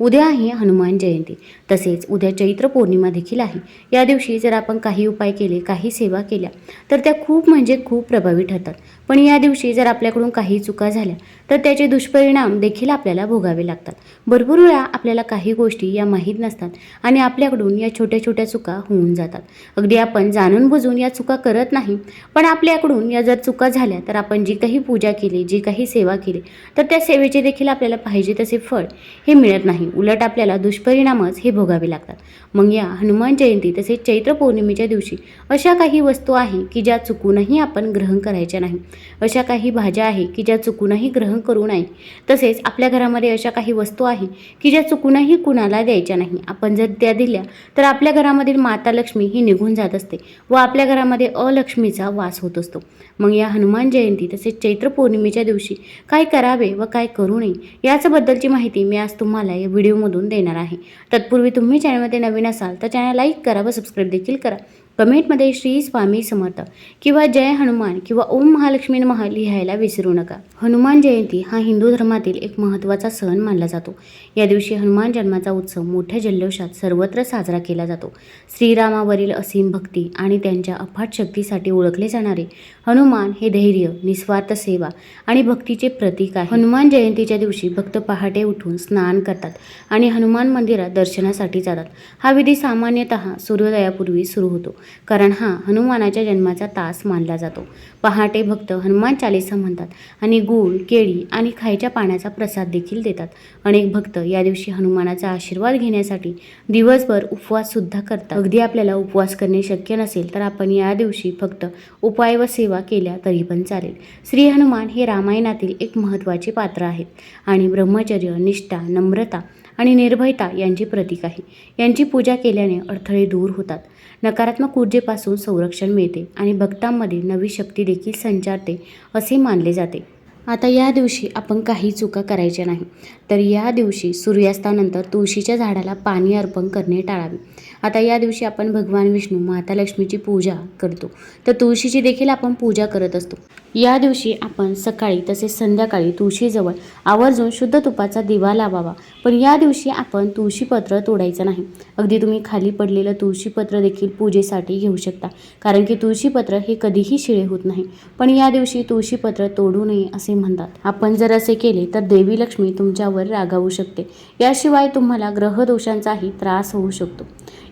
उद्या आहे हनुमान जयंती. तसेच उद्या चैत्र पौर्णिमा देखील आहे. या दिवशी जर आपण काही उपाय केले काही सेवा केल्या तर त्या खूप म्हणजे खूप प्रभावी ठरतात. पण या दिवशी जर आपल्याकडून काही चुका झाल्या तर त्याचे दुष्परिणाम देखील आपल्याला भोगावे लागतात. भरपूर वेळा आपल्याला काही गोष्टी या माहीत नसतात आणि आपल्याकडून या छोट्या छोट्या चुका होऊन जातात. अगदी आपण जाणून बुजून या चुका करत नाही पण आपल्याकडून या जर चुका झाल्या तर आपण जी काही पूजा केली जी काही सेवा केली तर त्या सेवेचे देखील आपल्याला पाहिजे तसे फळ हे मिळत नाही. उलट आपल्याला दुष्परिणामच हे भोगावे लागतात. मग या हनुमान जयंती तसेच चैत्र पौर्णिमेच्या दिवशी अशा काही वस्तू आहे की ज्या चुकूनही आपण ग्रहण करायच्या नाही. अशा काही भाज्या आहे की ज्या चुकूनही ग्रहण करू नये तसेच आपल्या घरामध्ये अशा काही वस्तू आहे की ज्या चुकूनही कुणाला द्यायच्या नाही. आपण जर त्या दिल्या तर आपल्या घरामधील माता लक्ष्मी ही निघून जात असते व आपल्या घरामध्ये अलक्ष्मीचा वास होत असतो. मग या हनुमान जयंती तसेच चैत्र पौर्णिमेच्या दिवशी काय करावे व काय करू नये याचबद्दलची माहिती मी आज तुम्हाला या व्हिडिओमधून देणार आहे. तत्पूर्वी तुम्ही चॅनलमध्ये नवीन असाल तर चॅनल लाईक करा व सबस्क्राईब देखील करा. कमेंटमध्ये श्री स्वामी समर्थ किंवा जय हनुमान किंवा ओम महालक्ष्मी महा लिहायला विसरू नका. हनुमान जयंती हा हिंदू धर्मातील एक महत्त्वाचा सण मानला जातो. या दिवशी हनुमान जन्माचा उत्सव मोठ्या जल्लोषात सर्वत्र साजरा केला जातो. श्रीरामावरील असीम भक्ती आणि त्यांच्या अफाट शक्तीसाठी ओळखले जाणारे हनुमान हे धैर्य निस्वार्थ सेवा आणि भक्तीचे प्रतीक आहे. हनुमान जयंतीच्या दिवशी भक्त पहाटे उठून स्नान करतात आणि हनुमान मंदिरात दर्शनासाठी जातात. हा विधी सामान्यतः सूर्योदयापूर्वी सुरू होतो कारण हा हनुमानाच्या जन्माचा तास मानला जातो. पहाटे भक्त हनुमान चालिसा म्हणतात आणि गूळ केळी आणि खायच्या पाण्याचा प्रसाद देखील देतात. अनेक भक्त या दिवशी हनुमानाचा आशीर्वाद घेण्यासाठी दिवसभर उपवाससुद्धा करतात. अगदी आपल्याला उपवास करणे शक्य नसेल तर आपण या दिवशी फक्त उपाय व सेवा केल्या तरी पण चालेल. श्री हनुमान हे रामायणातील एक महत्त्वाचे पात्र आहेत आणि ब्रह्मचर्य निष्ठा नम्रता आणि निर्भयता यांची प्रतीक आहे. यांची पूजा केल्याने अडथळे दूर होतात. नकारात्मक ऊर्जेपासून संरक्षण मिळते आणि भक्तांमध्ये नवी शक्ती देखील संचारते असे मानले जाते. आता या दिवशी आपण काही चुका करायच्या नाही. तर या दिवशी सूर्यास्तानंतर तुळशीच्या झाडाला पाणी अर्पण करणे टाळावे. आता या दिवशी आपण भगवान विष्णू माता लक्ष्मीची पूजा करतो. तर तुळशीची देखील आपण पूजा करत असतो. या दिवशी आपण सकाळी तसेच संध्याकाळी तुळशीजवळ आवर्जून शुद्ध तुपाचा दिवा लावावा. पण या दिवशी आपण तुळशीपत्र तोडायचं नाही. अगदी तुम्ही खाली पडलेलं तुळशीपत्र देखील पूजेसाठी घेऊ शकता. कारण की तुळशीपत्र हे कधीही शिळे होत नाही. पण या दिवशी तुळशीपत्र तोडू नये असे म्हणतात. आपण जर असे केले तर देवी लक्ष्मी तुमच्यावर रागावू शकते. याशिवाय तुम्हाला ग्रहदोषांचाही त्रास होऊ शकतो.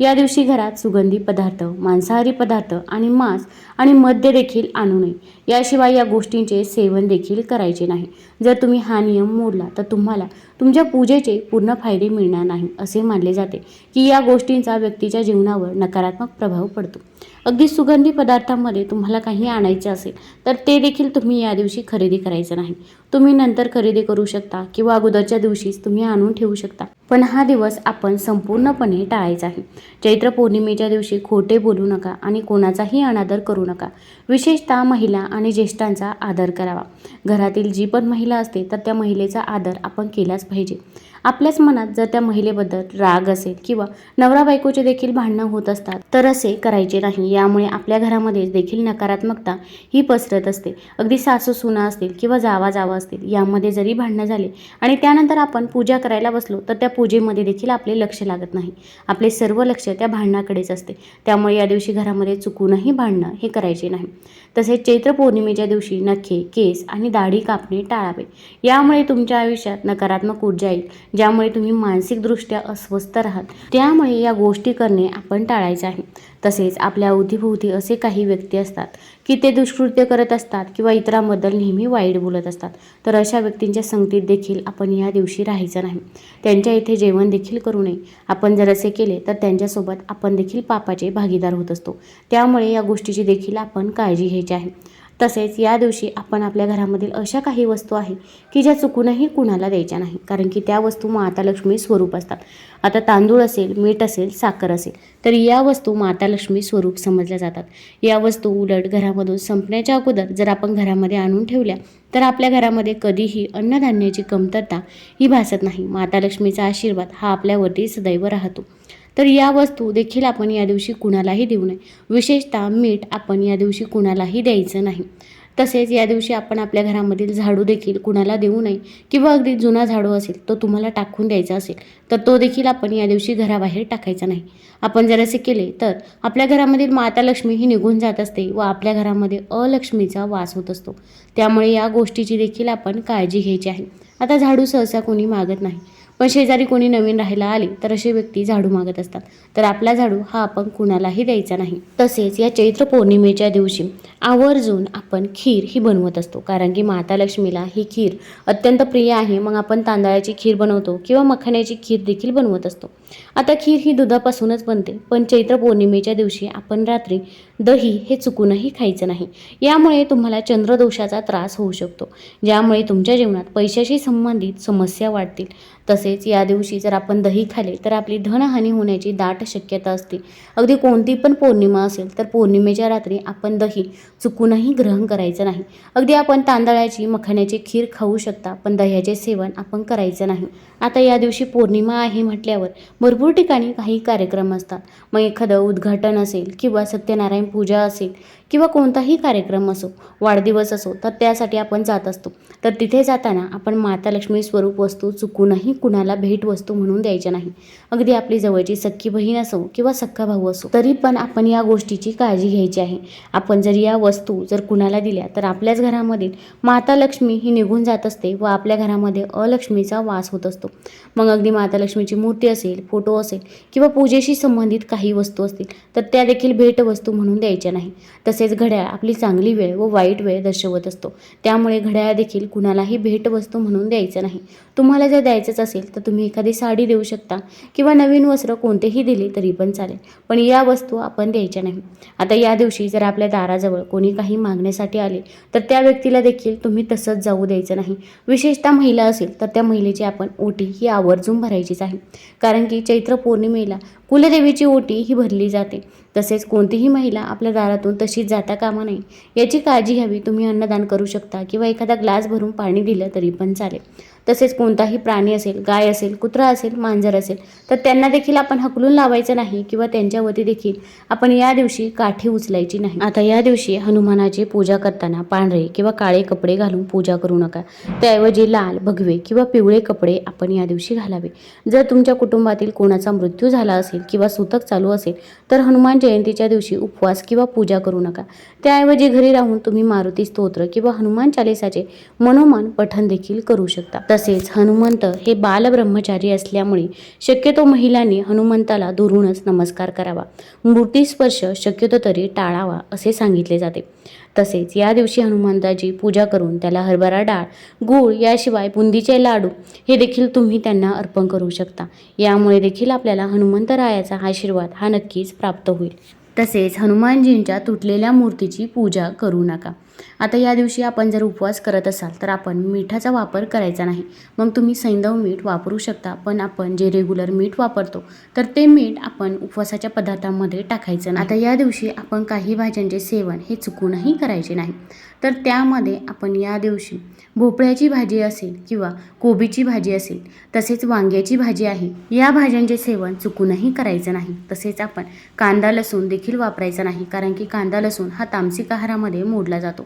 या दिवशी घरात सुगंधी पदार्थ मांसाहारी पदार्थ आणि मांस आणि मद्य देखील आणू नये. याशिवाय या गोष्टींचे सेवन देखील करायचे नाही. जर तुम्ही हा नियम मोडला तर तुम्हाला तुमच्या पूजेचे पूर्ण फायदे मिळणार नाही असे मानले जाते की या गोष्टींचा व्यक्तीच्या जीवनावर नकारात्मक प्रभाव पडतो. अगदी सुगंधी पदार्थांमध्ये तुम्हाला काही आणायचे असेल तर ते देखील तुम्ही या दिवशी खरेदी करायचं नाही. तुम्ही नंतर खरेदी करू शकता किंवा अगोदरच्या दिवशीच तुम्ही आणून ठेवू शकता. पण हा दिवस आपण संपूर्णपणे टाळायचा आहे. चैत्र पौर्णिमेच्या दिवशी खोटे बोलू नका आणि कोणाचाही अनादर करू नका. विशेषतः महिला आणि ज्येष्ठांचा आदर करावा. घरातील जी पण महिला असते तर त्या महिलेचा आदर आपण केलाच पाहिजे. आपल्याच मनात जर त्या महिलेबद्दल राग असेल किंवा नवरा बायकोचे देखील भांडणं होत असतात तर असे करायचे नाही. यामुळे आपल्या घरामध्ये देखील नकारात्मकता ही पसरत असते. अगदी सासू सुना असतील किंवा जावा जावा असतील यामध्ये जरी भांडणं झाले आणि त्यानंतर आपण पूजा करायला बसलो तर त्या पूजेमध्ये देखील आपले लक्ष लागत नाही. आपले सर्व लक्ष त्या भांडणाकडेच असते. त्यामुळे या दिवशी घरामध्ये चुकूनही भांडणं हे करायचे नाही. तसेच चैत्र पौर्णिमेच्या दिवशी नखे केस आणि दाढी कापणे टाळावे. यामुळे तुमच्या आयुष्यात नकारात्मक ऊर्जा येईल. ज्यामुळे तुम्ही मानसिकदृष्ट्या अस्वस्थ राहाल. त्यामुळे या गोष्टी करणे आपण टाळायचे आहे. तसेच आपल्या अवतीभोवती असे काही व्यक्ती असतात की ते दुष्कृत्य करत असतात किंवा इतरांबद्दल नेहमी वाईट बोलत असतात. तर अशा व्यक्तींच्या संगतीत देखील आपण या दिवशी राहायचं नाही. त्यांच्या इथे जेवण देखील करू नये. आपण जर असे केले तर त्यांच्यासोबत आपण देखील पापाचे भागीदार होत असतो. त्यामुळे या गोष्टीची देखील आपण काळजी घ्यायची आहे. तसेच या दिवशी आपण आपल्या घरामधील अशा काही वस्तू आहे की ज्या चुकूनही कुणाला द्यायच्या नाही. कारण की त्या वस्तू माता लक्ष्मी स्वरूप असतात. आता तांदूळ असेल मीठ असेल साखर असेल तर या वस्तू माता लक्ष्मी स्वरूप समजल्या जातात. या वस्तू उलट घरामधून संपण्याच्या अगोदर जर आपण घरामध्ये आणून ठेवल्या तर आपल्या घरामध्ये कधीही अन्नधान्याची कमतरता ही भासत नाही. माता लक्ष्मीचा आशीर्वाद हा आपल्यावरती सदैव राहतो. तर या वस्तू देखील आपण या दिवशी कुणालाही देऊ नये. विशेषतः मीठ आपण या दिवशी कुणालाही द्यायचं नाही. तसेच या दिवशी आपण आपल्या घरामधील झाडू देखील कुणाला देऊ नये किंवा अगदी जुना झाडू असेल तो तुम्हाला टाकून द्यायचा असेल तर तो देखील आपण या दिवशी घराबाहेर टाकायचा नाही. आपण जर असे केले तर आपल्या घरामधील माता लक्ष्मी ही निघून जात असते व आपल्या घरामध्ये अलक्ष्मीचा वास होत असतो. त्यामुळे या गोष्टीची देखील आपण काळजी घ्यायची आहे. आता झाडू सहसा कोणी मागत नाही. पण शेजारी कोणी नवीन राहायला आले तर अशी व्यक्ती झाडू मागत असतात. तर आपला झाडू हा आपण कुणालाही द्यायचा नाही. तसेच या चैत्र पौर्णिमेच्या दिवशी आवर्जून आपण खीर ही बनवत असतो. कारण की माता लक्ष्मीला ही खीर अत्यंत प्रिय आहे. मग आपण तांदळाची खीर बनवतो किंवा मखाण्याची खीर देखील बनवत असतो. आता खीर ही दुधापासूनच बनते. पण चैत्र पौर्णिमेच्या दिवशी आपण रात्री दही हे चुकूनही खायचं नाही. यामुळे तुम्हाला चंद्रदोषाचा त्रास होऊ शकतो. ज्यामुळे तुमच्या जीवनात पैशाशी संबंधित समस्या वाढतील. तसेच या दिवशी जर आपण दही खाले तर आपली धनहानी होण्याची दाट शक्यता असते. अगदी कोणती पण पौर्णिमा असेल तर पौर्णिमेच्या रात्री आपण दही चुकूनही ग्रहण करायचं नाही. अगदी आपण तांदळाची मखाण्याची खीर खाऊ शकता पण दह्याचे सेवन आपण करायचं नाही. आता या दिवशी पौर्णिमा आहे म्हटल्यावर भरपूर ठिकाणी काही कार्यक्रम असतात. मग एखादं उद्घाटन असेल किंवा सत्यनारायण पूजा असेल किंवा कोणताही कार्यक्रम असो वाढदिवस असो तर त्यासाठी आपण जात असतो. तर तिथे जाताना आपण माता लक्ष्मी स्वरूप वस्तू चुकूनही कुणाला भेटवस्तू म्हणून द्यायच्या नाही. अगदी आपली जवळची सख्खी बहीण असो किंवा सख्खा भाऊ असो तरी पण आपण या गोष्टीची काळजी घ्यायची आहे. आपण जर या वस्तू जर कुणाला दिल्या तर आपल्याच घरामधील माता लक्ष्मी ही निघून जात असते व आपल्या घरामध्ये अलक्ष्मीचा वास होत असतो. मग अगदी माता लक्ष्मीची मूर्ती असेल फोटो असेल किंवा पूजेशी संबंधित काही वस्तू असतील तर त्या देखील भेटवस्तू म्हणून द्यायच्या नाही. तसेच घड्याळ आपली चांगली वेळ व वाईट वेळ दर्शवत असतो. त्यामुळे घड्याळ देखील कुणालाही भेटवस्तू म्हणून द्यायचं नाही. तुम्हाला जर द्यायचंच असेल तर तुम्ही एखादी साडी देऊ शकता किंवा नवीन वस्त्र कोणतेही दिले तरी पण चालेल. पण या वस्तू आपण द्यायच्या नाही. आता या दिवशी जर आपल्या दाराजवळ कोणी काही मागण्यासाठी आले तर त्या व्यक्तीला देखील तुम्ही तसंच जाऊ द्यायचं नाही. विशेषतः महिला असेल तर त्या महिलेची आपण ओटी ही आवर्जून भरायचीच आहे. कारण की चैत्र पौर्णिमेला कुलदेवीची ओटी ही भरली जाते. तसेच कोणतीही महिला आपल्या दारातून तशीच जाता कामा नये. याची काळजी घ्यावी. तुम्ही अन्नदान करू शकता किंवा एखादा ग्लास भरून पाणी दिलं तरी पण चालेल. तसेच कोणताही प्राणी असेल गाय असेल कुत्रा असेल मांजर असेल तर त्यांना देखील आपण हकलून लावायचं नाही किंवा त्यांच्यावरती देखील आपण या दिवशी काठी उचलायची नाही. आता या दिवशी हनुमानाची पूजा करताना पांढरे किंवा काळे कपडे घालून पूजा करू नका. त्याऐवजी लाल भगवे किंवा पिवळे कपडे आपण या दिवशी घालावे. जर तुमच्या कुटुंबातील कोणाचा मृत्यू झाला असेल किंवा सुतक चालू असेल तर हनुमान जयंतीच्या दिवशी उपवास किंवा पूजा करू नका. त्याऐवजी घरी राहून तुम्ही मारुती स्तोत्र किंवा हनुमान चालिसाचे मनोमन पठण देखील करू शकता. तसेच हनुमंत हे बालब्रह्मचारी असल्यामुळे शक्यतो महिलांनी हनुमंताला दुरूनच नमस्कार करावा. मूर्तीस्पर्श शक्यतो तरी टाळावा असे सांगितले जाते. तसेच या दिवशी हनुमंताची पूजा करून त्याला हरभरा डाळ गूळ याशिवाय बुंदीचे लाडू हे देखील तुम्ही त्यांना अर्पण करू शकता. यामुळे देखील आपल्याला हनुमंतरायाचा आशीर्वाद हा नक्कीच प्राप्त होईल. तसेच हनुमानजींच्या तुटलेल्या मूर्तीची पूजा करू नका. आता या दिवशी आपण जर उपवास करत असाल तर आपण मिठाचा वापर करायचा नाही. मग तुम्ही सैंदव मीठ वापरू शकता पण आपण जे रेग्युलर मीठ वापरतो तर ते मीठ आपण उपवासाच्या पदार्थांमध्ये टाकायचं नाही. आता या दिवशी आपण काही भाज्यांचे सेवन हे चुकूनही करायचे नाही. तर त्यामध्ये आपण या दिवशी भोपळ्याची भाजी असेल किंवा कोबीची भाजी असेल तसेच वांग्याची भाजी आहे या भाज्यांचे सेवन चुकूनही करायचं नाही. तसेच आपण कांदा लसूण देखील वापरायचा नाही कारण की कांदा लसूण हा तामसिक आहारामध्ये मोडला जातो.